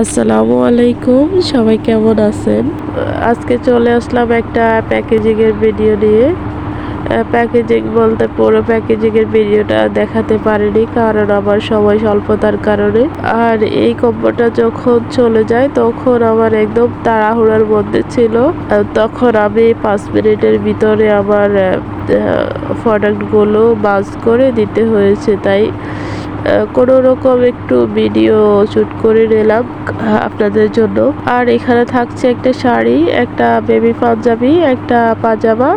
আসসালামু আলাইকুম, সবাই কেমন আছেন? আজকে চলে আসলাম একটা প্যাকেজিং এর ভিডিও নিয়ে। প্যাকেজিং বলতে পুরো প্যাকেজিং এর ভিডিওটা দেখাতে পারিনি, কারণ আমার সময় স্বল্পতার কারণে। আর এই কম্বোটা যখন চলে যায়, তখন আমার একদম তাড়াহুড়ার মধ্যে ছিল। তখন আমি পাঁচ মিনিটের ভিতরে আমার প্রোডাক্টগুলো বাজ করে দিতে হয়েছে, তাই কোনো রকম একটু ভিডিও শুট করে নিলাম, আপনাদের জন্য। আর এখানে থাকছে একটা শাড়ি, একটা বেবি পাঞ্জাবি, একটা পাজামা,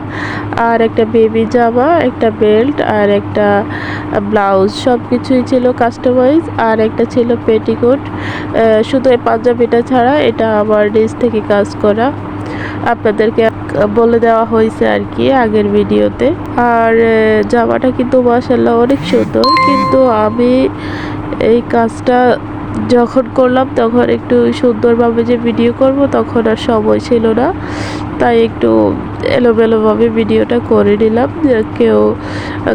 আর একটা বেবি জামা, একটা বেল্ট আর একটা ব্লাউজ সব কিছুই ছিল কাস্টমাইজ আর একটা ছিল পেটিকোট শুধু এই পাঞ্জাবিটা ছাড়া এটা আমার নিজ থেকে কাজ করা। আপনাদেরকে বলে দেওয়া হয়েছে আর কি আগের ভিডিওতে। আর জামাটা কিন্তু মাসাল্লাহ অনেক সুন্দর। কিন্তু আমি এই কাজটা যখন করলাম, তখন একটু সুন্দরভাবে যে ভিডিও করব, তখন আর সময় ছিল না। তাই একটু এলোমেলোভাবে ভিডিওটা করে নিলাম। কেউ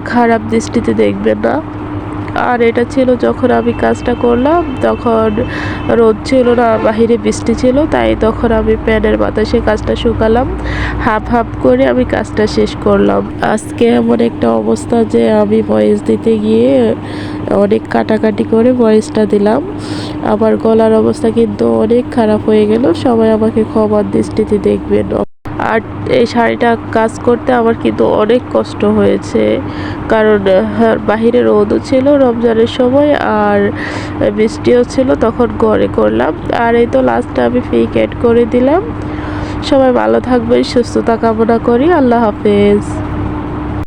খারাপ দৃষ্টিতে দেখবে না। আর এটা ছিল যখন আমি কাজটা করলাম, তখন রোদ ছিল না, বাহিরে বৃষ্টি ছিল, তাই তখন আমি প্যানের বাতাসে কাজটা শুকালাম। হাফ হাফ করে আমি কাজটা শেষ করলাম। আজকে এমন একটা অবস্থা যে আমি ভয়েস দিতে গিয়ে অনেক কাটাকাটি করে ভয়েসটা দিলাম। আমার গলার অবস্থা কিন্তু অনেক খারাপ হয়ে গেল। সবাই আমাকে ক্ষমার দৃষ্টিতে দেখবেন। আর এই শাড়িটা কাজ করতে আমার কিন্তু অনেক কষ্ট হয়েছে। কারণ হ্যাঁ, বাহিরে রোদও ছিল রমজানের সময় আর বৃষ্টিও ছিল তখন ঘরে করলাম। আর এই তো লাস্টটা আমি ফেক অ্যাড করে দিলাম। সবাই ভালো থাকবেন সুস্থতা কামনা করি। আল্লাহ হাফেজ।